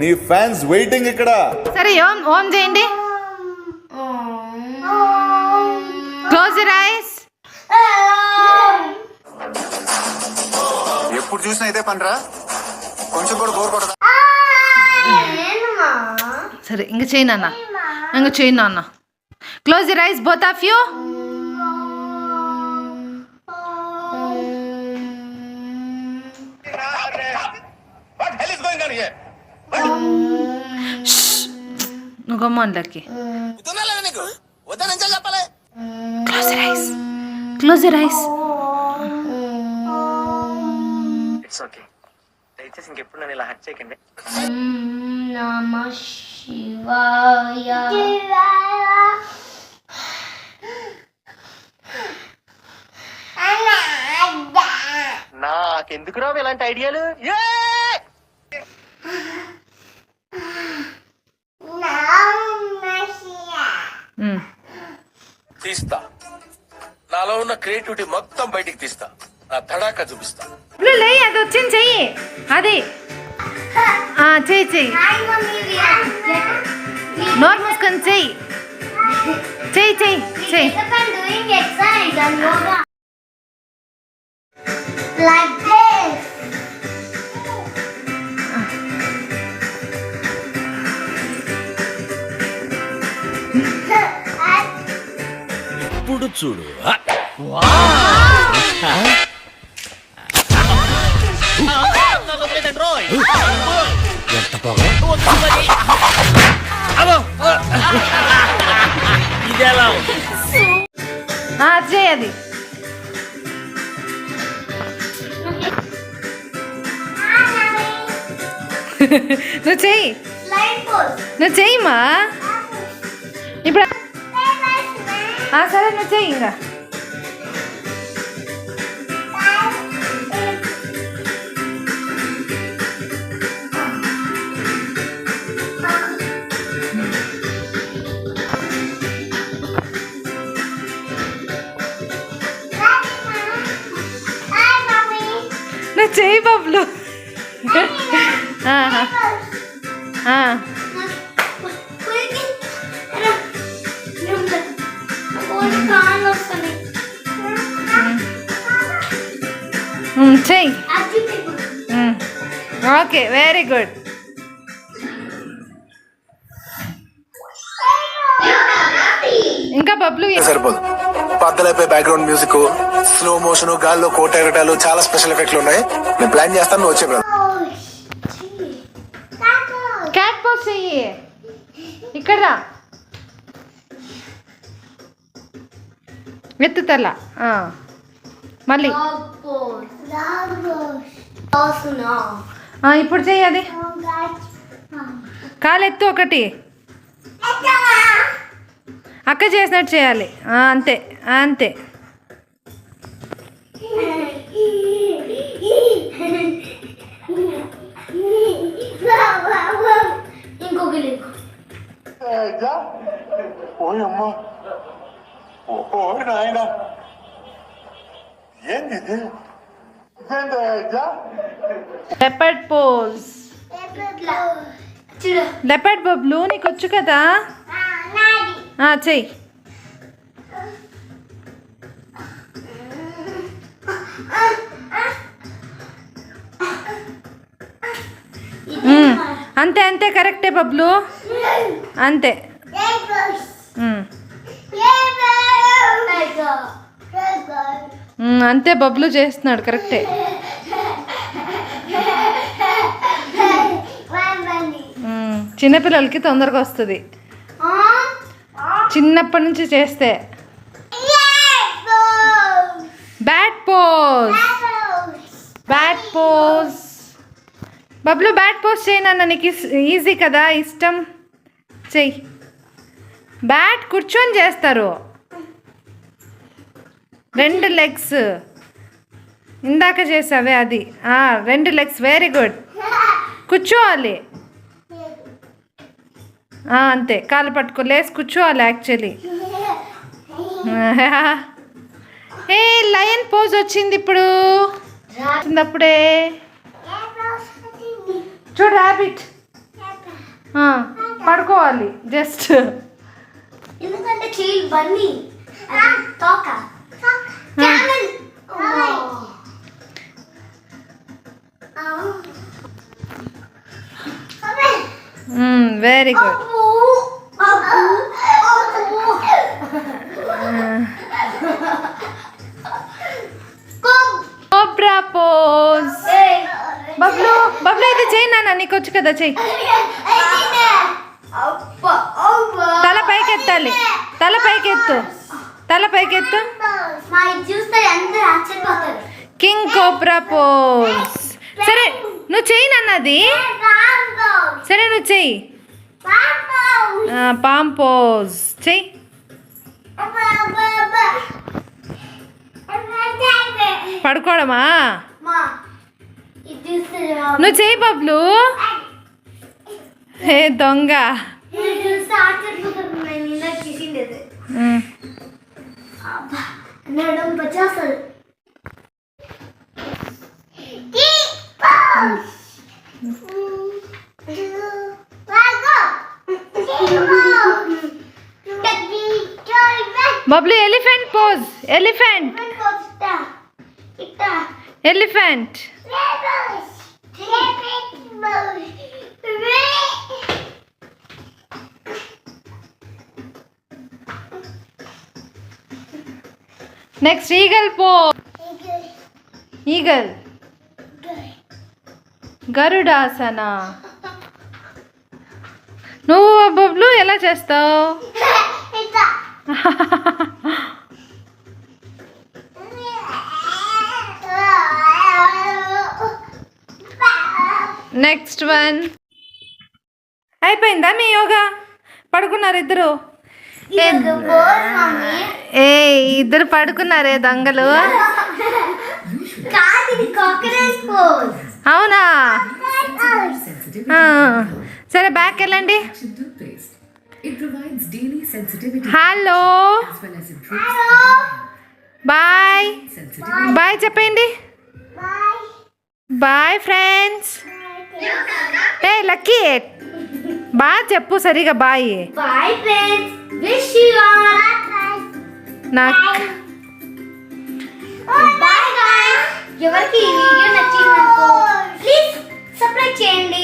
నీ fans waiting ఇక్కడ. సరే ఓం ఓం చేయండి. క్లోజ్ ఐస్ ఎప్పుడు చూసినా ఇదే పనిరా? కొంచెం కూడా బోర్ కొడదా సరే ఇంక చేయి నాన్న. ఇంక చేయి నాన్న. Close your eyes both of you నువ్వు close your eyes close your eyes it's okay దయచేసి ఇంకెప్పుడు నన్ను ఇలా హట్ చేయకండి. నమ శివాయ. నాకెందుకు రావు ఇలాంటి ఐడియాలు? ఏ! మ్. తీస్తా నాలో ఉన్న క్రియేటివిటీ మొత్తం బయటికి తీస్తా. నా తడాక చూపిస్తా. లే అది వచ్చింది చెయ్యి. అది. ఆ, చెయ్యి చెయ్యి. నోరు మూసుకొని చెయ్యి. చెయ్యి చెయ్యి చెయ్యి. ఇప్పుడు చూడు. ఇదెలా ఆ, చెయ్యి అది. నువ్వు చెయ్యి. నువ్వు చెయ్యమ్మా ఇప్పుడు సరే నువ్వు చెయ్యి ఇంకా. చెయ్యి. ఓకే వెరీ గుడ్ ఇంకా బబ్లు సరిపోదు. పద్దలైపోయి బ్యాక్గ్రౌండ్ మ్యూజిక్ స్లో మోషన్ గాల్లో కోట ఎగటాలు చాలా స్పెషల్ ఎఫెక్ట్లు ఉన్నాయి. నేను ప్లాన్ చేస్తాను నువ్వు వచ్చే పోస్ చెయ్యి. ఇక్కడ రా. ఎత్తుతల. మళ్ళీ. ఇప్పుడు చెయ్యి అది. కాలు ఎత్తు ఒకటి. అక్క చేసినట్టు చేయాలి. అంతే. అంతే. ఓ నాయన ఏంది ఇది? లెపర్డ్ పోజ్ చూడు. లెపర్డ్ బబ్లు నీకు వచ్చు కదా? నాది. ఆ, చెయ్యి. అంతే అంతే కరెక్టే బబ్లు? అంతే. అంతే బబ్లు చేస్తున్నాడు కరెక్టే. చిన్నపిల్లలకి తొందరగా వస్తుంది. చిన్నప్పటి నుంచి చేస్తే. Bat pose bat pose Bablu bat pose చేయనన్న నీకు ఈజీ కదా ఇష్టం. చెయ్యి. బ్యాట్ కూర్చొని చేస్తారు. రెండు లెగ్స్ ఇందాక చేసావే అది. రెండు లెగ్స్ వెరీ గుడ్ కూర్చోవాలి. అంతే. కాలు పట్టుకో. లేసి కూర్చోవాలి యాక్చువల్లీ ఏ లయన్ పోజ్ వచ్చింది ఇప్పుడు. అప్పుడే చూడు ర్యాబిట్ పడుకోవాలి. జస్ట్ ఎందుకంటే very good cobra pose Bablu Bablu అయితే చెయ్యి నాన్న నీకు వచ్చు కదా చెయ్యి. తల పైకెత్తాలి. తల పైకెత్తు. తల పైకెత్తు. మా ఇది చూస్తే అందరూ ఆశ్చర్యపోతారు. కింగ్ కోబ్రా పోజ్ సరే నువ్వు చెయ్యి నాన్నది సరే నువ్వు చెయ్యి. పామ్ పోజ్ చెయ్యి. పడుకోవడమా? నువ్వు చెయ్యి బబ్లు. హే దొంగ. ఇది చూస్తే ఆశ్చర్యపోతారు నేను ఇందాక చేసిండేది ఉమ్. అబ్బా నెక్స్ట్ ఈగల్ పో ఈగల్ గరుడాసన నువ్వు బబ్లు ఎలా చేస్తావు? నెక్స్ట్ వన్ అయిపోయిందా మీ యోగా? పడుకున్నారు ఇద్దరు? ఏ ఇద్దరు పడుకున్నారే దొంగలు. అవునా? సరే బ్యాక్ వెళ్ళండి. Hello bye. బాయ్ చెప్పండి బాయ్ ఫ్రెండ్స్ ఏ లక్కీ బాగా చెప్పు సరిగా bye bye friends wish you all నాకు బాయ్ గాయ్స్ ఎవరికి ఈ వీడియో నచ్చిందనుకో ప్లీజ్ సబ్స్క్రైబ్ చేయండి.